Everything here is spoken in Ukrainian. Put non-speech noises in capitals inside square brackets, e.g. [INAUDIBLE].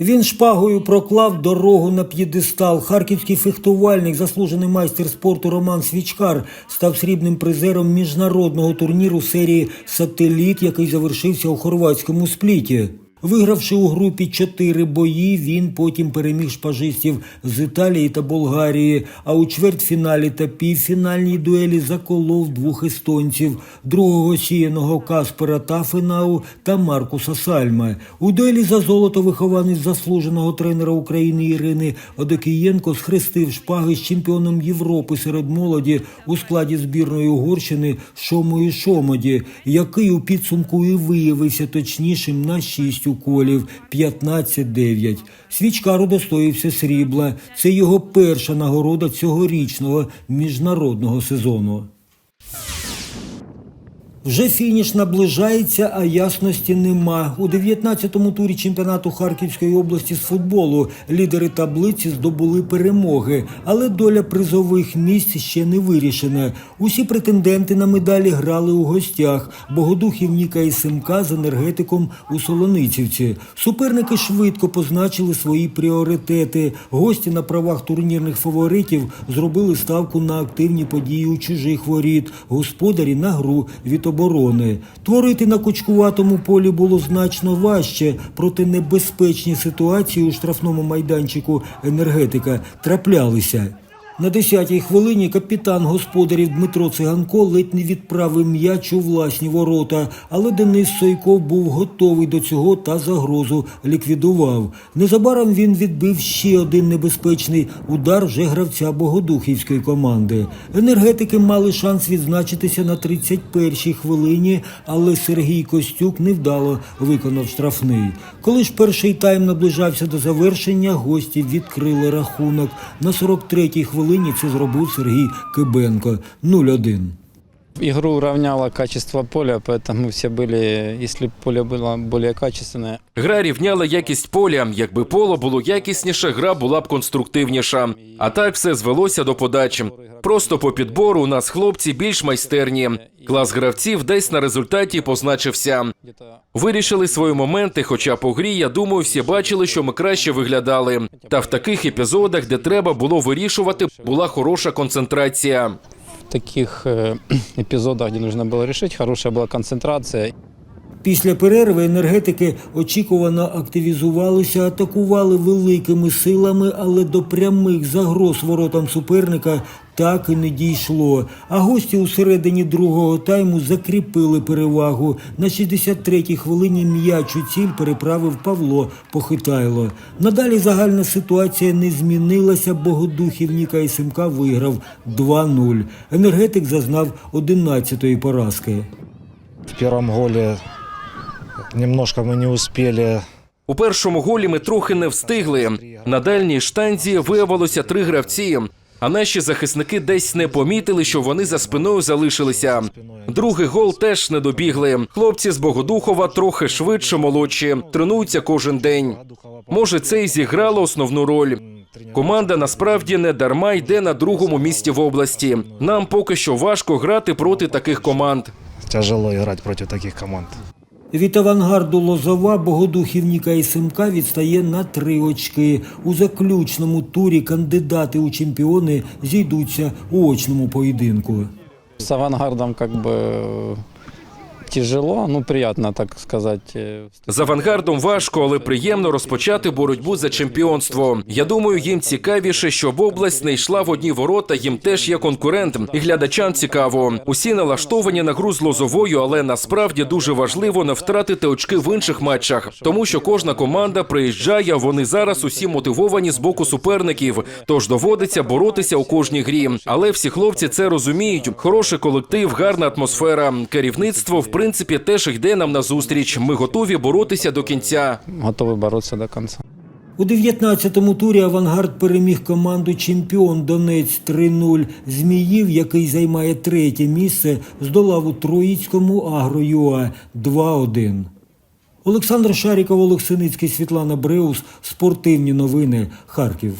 Він шпагою проклав дорогу на п'єдестал. Харківський фехтувальник, заслужений майстер спорту Роман Свічкар, став срібним призером міжнародного турніру серії Сателіт, який завершився у хорватському спліті. Вигравши у групі чотири бої, він потім переміг шпажистів з Італії та Болгарії. А у чвертьфіналі та півфінальній дуелі заколов двох естонців: другого сіяного Каспера Тафенау та Маркуса Сальма. У дуелі за золото вихованець заслуженого тренера України Ірини Одокієнко схрестив шпаги з чемпіоном Європи серед молоді у складі збірної Угорщини Шомою Шомоді, який у підсумку і виявився точнішим на 6 уколів 15-9. Свічкар удостоївся срібла. Це його перша нагорода цьогорічного міжнародного сезону. Вже фініш наближається, а ясності нема. У 19-му турі чемпіонату Харківської області з футболу лідери таблиці здобули перемоги, але доля призових місць ще не вирішена. Усі претенденти на медалі грали у гостях. Богодухів Ніка і Семка з енергетиком у Солоницівці. Суперники швидко позначили свої пріоритети. Гості на правах турнірних фаворитів зробили ставку на активні події у чужих воріт, господарі на гру від оборони. Творити на кучкуватому полі було значно важче, проте небезпечні ситуації у штрафному майданчику енергетика траплялися. На 10-й хвилині капітан господарів Дмитро Циганко ледь не відправив м'яч у власні ворота, але Денис Сойков був готовий до цього та загрозу ліквідував. Незабаром він відбив ще один небезпечний удар вже гравця Богодухівської команди. Енергетики мали шанс відзначитися на 31-й хвилині, але Сергій Костюк невдало виконав штрафний. Коли ж перший тайм наближався до завершення, гості відкрили рахунок. На 43-й хвилині це зробив Сергій Кибенко 0-1. Игру уравняло качество поля, поэтому все были, если поле было более качественное, Гра рівняла якість поля. Якби поло було якісніше, гра була б конструктивніша. А так все звелося до подачі. Просто по підбору у нас хлопці більш майстерні. Клас гравців десь на результаті позначився. где-то Вирішили свої моменти, хоча по грі, я думаю, всі бачили, що ми краще виглядали. Та в таких епізодах, де треба було вирішувати, була хороша концентрація. в таких э, [CLEARS THROAT] эпизодах, где нужно было решить, хорошая была концентрация. Після перерви енергетики очікувано активізувалися, атакували великими силами, але до прямих загроз воротам суперника так і не дійшло. А гості у середині другого тайму закріпили перевагу. На 63-й хвилині м'яч у ціль переправив Павло Похитайло. Надалі загальна ситуація не змінилася. Богодухів Ніка і Семка виграв 2-0. Енергетик зазнав 11-ї поразки. В первом голе немножко мы не успели. У першому голі ми трохи не встигли. На дальній штанзі виявилося три гравці. А наші захисники десь не помітили, що вони за спиною залишилися. Другий гол теж не добігли. Хлопці з Богодухова трохи швидше молодші, тренуються кожен день. Може, це і зіграло основну роль. Команда насправді не дарма йде на другому місці в області. Нам поки що важко грати проти таких команд. Тяжело играть против таких команд. Від авангарду Лозова Богодухівніка і Симка відстає на три очки. У заключному турі кандидати у чемпіони зійдуться у очному поєдинку. З авангардом э, тяжело, ну приятно, так сказать. э, З авангардом важко, але приємно розпочати боротьбу за чемпіонство. Я думаю, їм цікавіше, щоб область не йшла в одні ворота. Їм теж є конкурент. І глядачам цікаво. Усі налаштовані на гру з лозовою, але насправді дуже важливо не втратити очки в інших матчах, тому що кожна команда приїжджає. Вони зараз усі мотивовані з боку суперників. Тож доводиться боротися у кожній грі. Але всі хлопці це розуміють. Хороший колектив, гарна атмосфера. Керівництво в принципі теж йде нам на зустріч. Ми готові боротися до кінця. Готовы бороться до конца. У 19-му турі авангард переміг команду чемпіон Донець 3-0. Зміїв, який займає третє місце, здолав у Троїцькому Агро.ЮА 2-1. Олександр Шаріков, Олексиницький, Світлана Бреус. Спортивні новини. Харків.